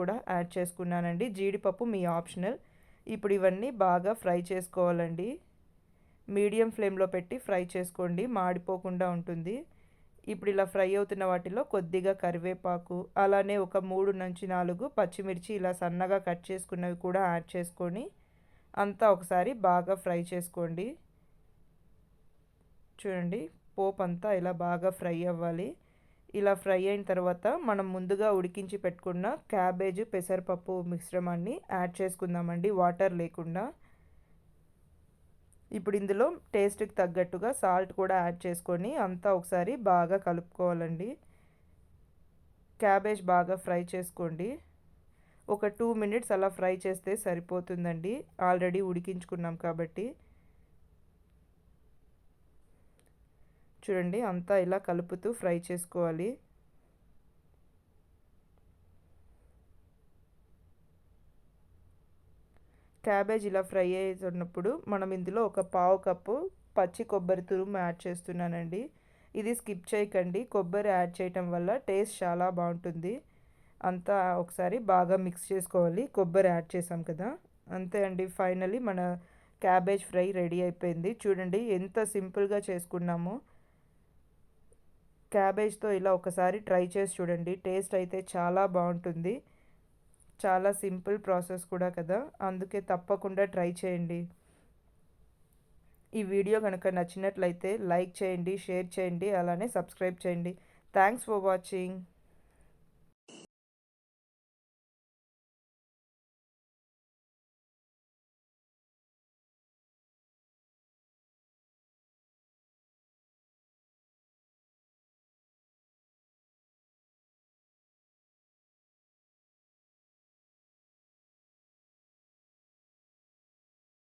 కూడా యాడ్ చేసుకున్నానండి. జీడిపప్పు మీ ఆప్షనల్. ఇప్పుడు ఇవన్నీ బాగా ఫ్రై చేసుకోవాలండి. మీడియం ఫ్లేమ్లో పెట్టి ఫ్రై చేసుకోండి. మాడిపోకుండా ఉంటుంది. ఇప్పుడు ఇలా ఫ్రై అవుతున్న వాటిలో కొద్దిగా కరివేపాకు అలానే ఒక మూడు నుంచి నాలుగు పచ్చిమిర్చి ఇలా సన్నగా కట్ చేసుకున్నవి కూడా యాడ్ చేసుకొని అంతా ఒకసారి బాగా ఫ్రై చేసుకోండి. చూడండి పోపు అంతా ఇలా బాగా ఫ్రై అవ్వాలి. ఇలా ఫ్రై అయిన తర్వాత మనం ముందుగా ఉడికించి పెట్టుకున్న క్యాబేజ్ పెసరపప్పు మిశ్రమాన్ని యాడ్ చేసుకుందామండి వాటర్ లేకుండా. ఇప్పుడు ఇందులో టేస్ట్కి తగ్గట్టుగా సాల్ట్ కూడా యాడ్ చేసుకొని అంతా ఒకసారి బాగా కలుపుకోవాలండి. క్యాబేజ్ బాగా ఫ్రై చేసుకోండి. ఒక టూ మినిట్స్ అలా ఫ్రై చేస్తే సరిపోతుందండి. ఆల్రెడీ ఉడికించుకున్నాం కాబట్టి. చూడండి అంతా ఇలా కలుపుతూ ఫ్రై చేసుకోవాలి. క్యాబేజ్ ఇలా ఫ్రై అవుతున్నప్పుడు మనం ఇందులో ఒక పావు కప్పు పచ్చి కొబ్బరి తురుము యాడ్ చేస్తున్నానండి. ఇది స్కిప్ చేయకండి కొబ్బరి యాడ్ చేయటం వల్ల టేస్ట్ చాలా బాగుంటుంది. అంతా ఒకసారి బాగా మిక్స్ చేసుకోవాలి కొబ్బరి యాడ్ చేసాం కదా. అంతే అండి ఫైనలీ మన క్యాబేజ్ ఫ్రై రెడీ అయిపోయింది. చూడండి ఎంత సింపుల్గా చేసుకున్నామో. క్యాబేజ్తో ఇలా ఒకసారి ట్రై చేసి చూడండి. టేస్ట్ అయితే చాలా బాగుంటుంది. చాలా సింపుల్ ప్రాసెస్ కూడా కదా. అందుకే తప్పకుండా ట్రై చేయండి. ఈ వీడియో కనుక నచ్చినట్లయితే లైక్ చేయండి షేర్ చేయండి అలానే సబ్స్క్రైబ్ చేయండి. Thanks for watching.